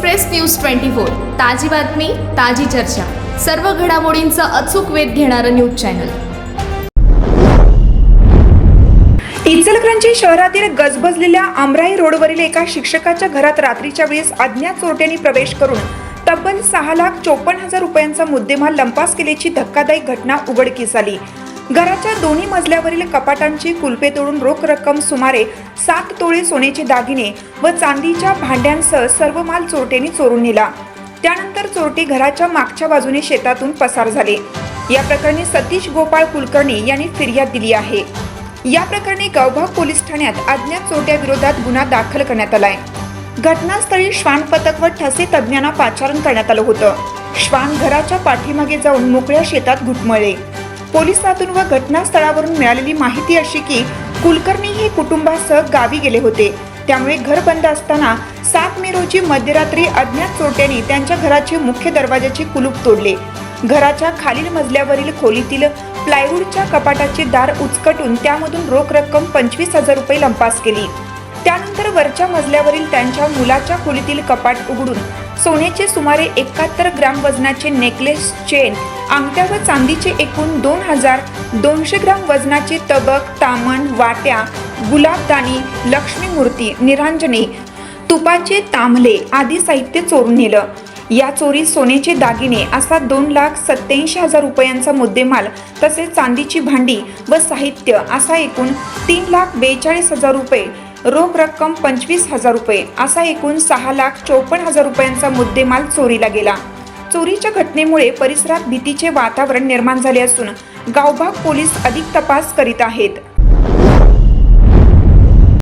Express news twenty four. ताजी बातमी ताजी चर्चा. सर्व घडामोडींचा अचूक वेध घेणारं न्यूज चॅनल. इचलकरंजी शहरातील गजबजलेल्या आमराई रोडवरील एका शिक्षकाच्या घरात रात्रीच्या वेळेस अज्ञात चोरट्यांनी प्रवेश करून तब्बल सहा लाख चोपन्न हजार रुपयांचा मुद्देमाल लंपास केल्याची धक्कादायक घटना उघडकीस आली. घराच्या दोन्ही मजल्यावरील कपाटांची कुलपे तोडून रोख रक्कम सुमारे सात तोळे सोन्याचे दागिने व चांदीच्या भांड्यांसह सर्व माल चोरट्यांनी चोरून नेला. त्यानंतर चोरटे घराच्या मागच्या बाजूने शेतातून पसार झाले. या प्रकरणी सतीश गोपाळ कुलकर्णी यांनी फिर्याद दिली आहे. या प्रकरणी गावभाग पोलीस ठाण्यात अज्ञात चोरट्याविरोधात गुन्हा दाखल करण्यात आलाय. घटनास्थळी श्वान पथक व ठसे तज्ज्ञांना पाचारण करण्यात आलं होतं. श्वान घराच्या पाठीमागे जाऊन मोकळ्या शेतात घुटमळले. पोलिसातून व घटनास्थळावरून मिळालेली माहिती अशी की कुलकर्णी हे कुटुंबासह गावी गेले होते. त्यामुळे घर बंद असताना सात मे रोजी मध्यरात्री अज्ञात चोरट्यांनी त्यांच्या घराचे मुख्य दरवाजाचे कुलूप तोडले. घराच्या खालील मजल्यावरील खोलीतील प्लायवूडच्या कपाटाचे दार उचकटून त्यामधून रोख रक्कम पंचवीस हजार रुपये लंपास केली. त्यानंतर वरच्या मजल्यावरील त्यांच्या मुलाच्या खोलीतील कपाट उघडून सोन्याचे सुमारे एकाहत्तर ग्राम वजनाचे नेकलेस चेन अंगठ्या व चांदीचे एकूण दोन हजार दोनशे ग्राम वजनाचे तबक तामण वाट्या गुलाबदानी लक्ष्मी मूर्ती निरांजने तुपाचे तांबले आदी साहित्य चोरून नेलं. या चोरीत सोन्याचे दागिने असा दोन लाख सत्याऐंशी हजार रुपयांचा मुद्देमाल तसेच चांदीची भांडी व साहित्य असा एकूण तीन लाख बेचाळीस हजार रुपये रोख रक्कम पंचवीस हजार रुपये असा एकूण सहा लाख चोपन्न हजार रुपयांचा मुद्देमाल चोरीला गेला. चोरीच्या घटनेमुळे परिसरात भीतीचे वातावरण निर्माण झाले असून गावभाग पोलीस अधिक तपास करीत आहेत.